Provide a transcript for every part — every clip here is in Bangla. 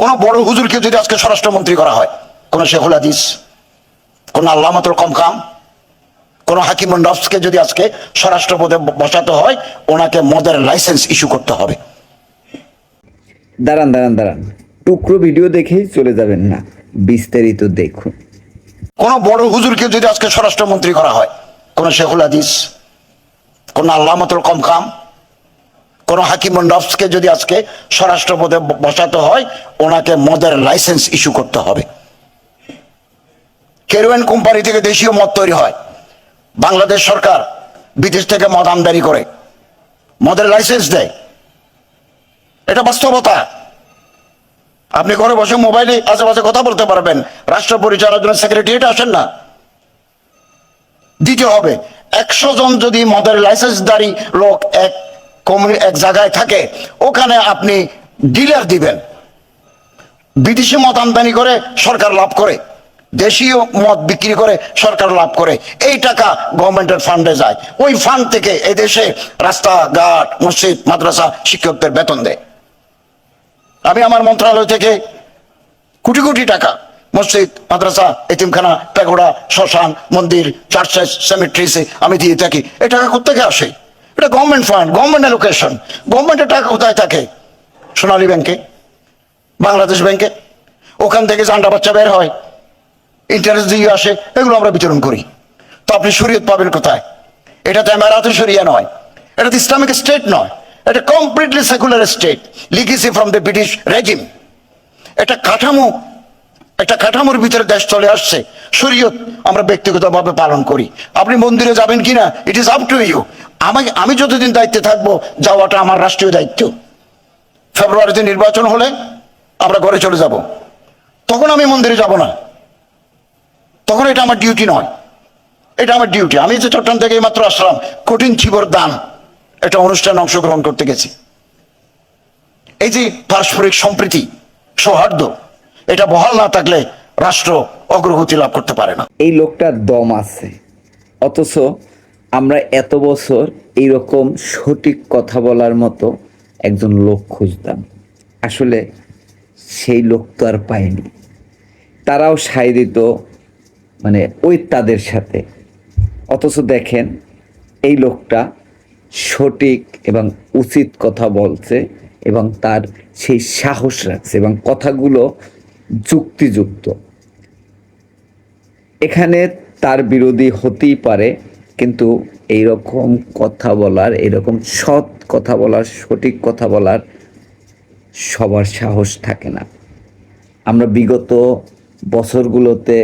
কোন বড় হুজুরকে যদি আজকে স্বরাষ্ট্রমন্ত্রী করা হয় কোন শেখুল হাদিস কোন আল্লামাতুল কম কাম কোন হাকিম নফসকে যদি আজকে স্বরাষ্ট্র পদে বসাতে হয় ওনাকে মদের লাইসেন্স ইস্যু করতে হবে। দাঁড়ান দাঁড়ান দাঁড়ান। টুকরো ভিডিও দেখেই চলে যাবেন না। বিস্তারিত দেখুন। কোন বড় হুজুরকে যদি আজকে স্বরাষ্ট্রমন্ত্রী করা হয় কোন শেখুল হাদিস কোন আল্লামাতুল কম কাম কোন হাকিম নফসকে যদি আজকে স্বরাষ্ট্র পদে বসাতে হয়, ওনাকে মদের লাইসেন্স ইস্যু করতে হবে। কেরোয়েন কোম্পানি থেকে দেশীয় মদ তৈরি হয়। বাংলাদেশ সরকার বিদেশ থেকে মদ আমদানি করে। মদের লাইসেন্স দেয়। এটা বাস্তবতা। আপনি ঘরে বসে মোবাইলে আশেপাশে কথা বলতে পারবেন। রাষ্ট্র পরিচালনার জন্য সেক্রেটারিয়েট আসেন না। দিতে হবে। একশো জন যদি মদের লাইসেন্সদারি লোক এক কমিউনি এক জায়গায় থাকে, ওখানে আপনি ডিলার দিবেন। বিদেশি মদ আমদানি করে, সরকার লাভ করে। দেশীয় মদ বিক্রি করে, সরকার লাভ করে। এই টাকা গভর্নমেন্টের ফান্ডে যায়। ওই ফান্ড থেকে এই দেশে রাস্তাঘাট, মসজিদ, মাদ্রাসা শিক্ষকদের বেতন দেয়। আমি আমার মন্ত্রণালয় থেকে কোটি কোটি টাকা, মসজিদ, মাদ্রাসা, এতিমখানা পেগোড়া শ্মশান, মন্দির, চার্চেস সেমেট্রিসে আমি দিয়ে থাকি। এই টাকা কোথেকে আসে? এটা গভর্নমেন্ট ফান্ড গভর্নমেন্ট অ্যালোকেশন গভর্নমেন্টের টাকা কোথায় থাকে? সোনালী ব্যাংকে বাংলাদেশ ব্যাংকে ওখান থেকে জান্ডা বাচ্চা বের হয় ইন্টারেস্ট দিয়ে আসে, এগুলো আমরা বিতরণ করি। তো আপনি শরীয়ত পাবেন কোথায়? এটা তো এমারাতে শরিয়া নয়। এটা তো ইসলামিক স্টেট নয়। এটা completely secular state legacy from the British regime এটা কাঠামো একটা কাঠামোর ভিতরে দেশ চলে আসছে। শরীয়ত আমরা ব্যক্তিগতভাবে পালন করি। আপনি মন্দিরে যাবেন কিনা it is up to you আমি আমি যতদিন দায়িত্বে থাকব, যাওয়াটা আমার রাষ্ট্রীয় দায়িত্ব। ফেব্রুয়ারিতে নির্বাচন হলে আমরা ঘরে চলে যাব। তখন আমি মন্দিরে যাব না। তখন এটা আমার ডিউটি নয়। এটা আমার ডিউটি আমি যে চট্টগ্রাম থেকে মাত্র আসলাম, কঠিন চিবর দান। এটা অনুষ্ঠানে অংশগ্রহণ করতে গেছি। এই যে পারস্পরিক সম্প্রীতি, সৌহার্দ্য এটা বহাল না থাকলে রাষ্ট্র অগ্রগতি লাভ করতে পারে না। এই লোকটার দম আছে। অথচ আমরা এত বছর এইরকম সঠিক কথা বলার মতো একজন লোক খুঁজতাম। আসলে সেই লোক তো আর পায়নি। তারাও সায় দিত মানে ওই তাদের সাথে। অথচ দেখেন, এই লোকটা সঠিক এবং উচিত কথা বলছে এবং তার সেই সাহস রাখছে এবং কথাগুলো যুক্তিযুক্ত। এখানে তার বিরোধী হতেই পারে, কিন্তু এই রকম কথা বলার এরকম সৎ কথা বলার, সঠিক কথা বলার সবার সাহস থাকে না। আমরা বিগত বছরগুলোতে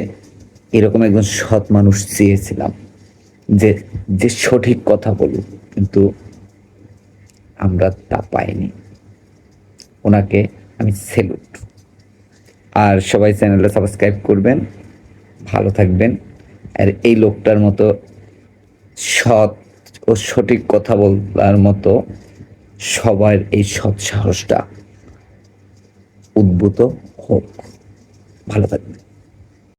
এরকম একজন সৎ মানুষ চেয়েছিলাম যে যে সঠিক কথা বলুক, কিন্তু আমরা তা পাইনি। ওনাকে আমি সেলুট আর সবাই চ্যানেলটা সাবস্ক্রাইব করবেন। ভালো থাকবেন। আর এই লোকটার মতো সৎ ও সঠিক কথা বলার মতো সবার এই সৎ সাহসটা উদ্ভূত হোক। ভালো থাকবেন।